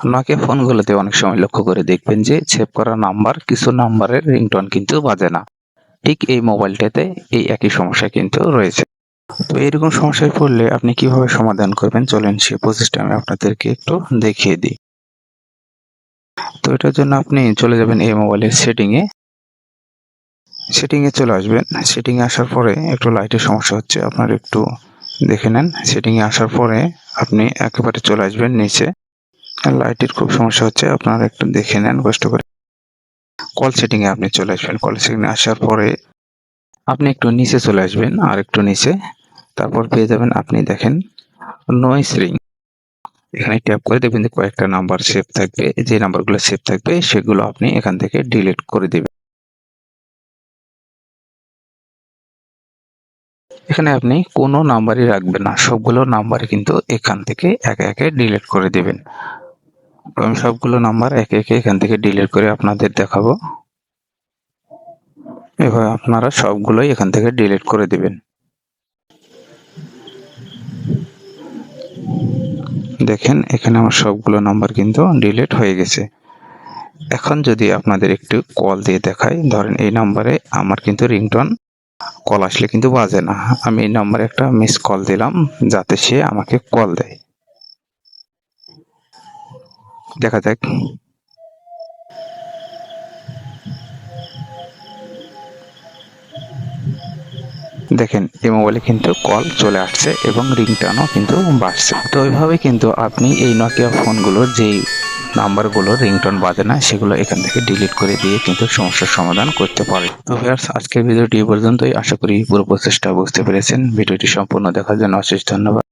Nokia ফোনগুলোতে অনেক সময় লক্ষ্য করে দেখবেন যে সেভ করা নাম্বার কিছু নাম্বারের রিংটোন কিন্তু বাজে না। ঠিক এই মোবাইলটাতে এই একই সমস্যা কিন্তু রয়েছে। তো এরকম সমস্যায় পড়লে আপনি কীভাবে সমাধান করবেন? চলেন সে প্রসেসটা আমি আপনাদেরকে একটু দেখিয়ে দিই। তো এটার জন্য আপনি চলে যাবেন এই মোবাইলের সেটিংয়ে সেটিংয়ে চলে আসবেন। সেটিংয়ে আসার পরে একটু লাইটের সমস্যা হচ্ছে। আপনার একটু দেখে নেন। সেটিংয়ে আসার পরে আপনি একেবারে চলে আসবেন নিচে। লাইটের খুব সমস্যা হচ্ছে, আপনারা একটু দেখে নেন, কষ্ট করে। কল সেটিংয়ে আপনি চলে আসবেন। কল সেটিংয়ে আসার পরে আপনি একটু নিচে চলে আসবেন, আর একটু নিচে। তারপর পেয়ে যাবেন, আপনি দেখেন নয়েস রিং এখানে ট্যাপ করে দেখবেন যে কয়েকটা নাম্বার সেভ থাকবে। যে নাম্বারগুলো সেভ থাকবে, সেগুলো আপনি এখান থেকে ডিলিট করে দেবেন। এখানে আপনি কোনো নাম্বারই রাখবেন না। সবগুলো নাম্বার কিন্তু এখান থেকে একে একে ডিলিট করে দেবেন। আমি সবগুলো নাম্বার একে একে এখান থেকে ডিলিট করে আপনাদের দেখাবো। এভাবে আপনারা সবগুলোই এখান থেকে ডিলিট করে দিবেন। দেখেন, এখানে আমার সবগুলো নাম্বার কিন্তু ডিলিট হয়ে গেছে। এখন যদি আপনাদের একটু কল দিয়ে দেখাই, ধরেন এই নাম্বারে আমার কিন্তু রিংটোন কল আসলে কিন্তু বাজে না। আমি এই নাম্বারে একটা মিস কল দিলাম, যাতে সে আমাকে কল দেয়। দেখা যাক। দেখেন, এই মোবাইলে কিন্তু কল চলে আসছে এবং রিংটানও কিন্তু বাড়ছে তো ওইভাবে কিন্তু আপনি এই নকিয়া ফোনগুলোর যেই নাম্বারগুলো রিংটোন বাজে না, সেগুলো এখান থেকে ডিলিট করে দিয়ে কিন্তু সমস্যার সমাধান করতে পারে। তো ভিউয়ার্স আজকের ভিডিওটি পর্যন্তই। আশা করি পুরো প্রচেষ্টা বুঝতে পেরেছেন। ভিডিওটি সম্পূর্ণ দেখার জন্য অশেষ ধন্যবাদ।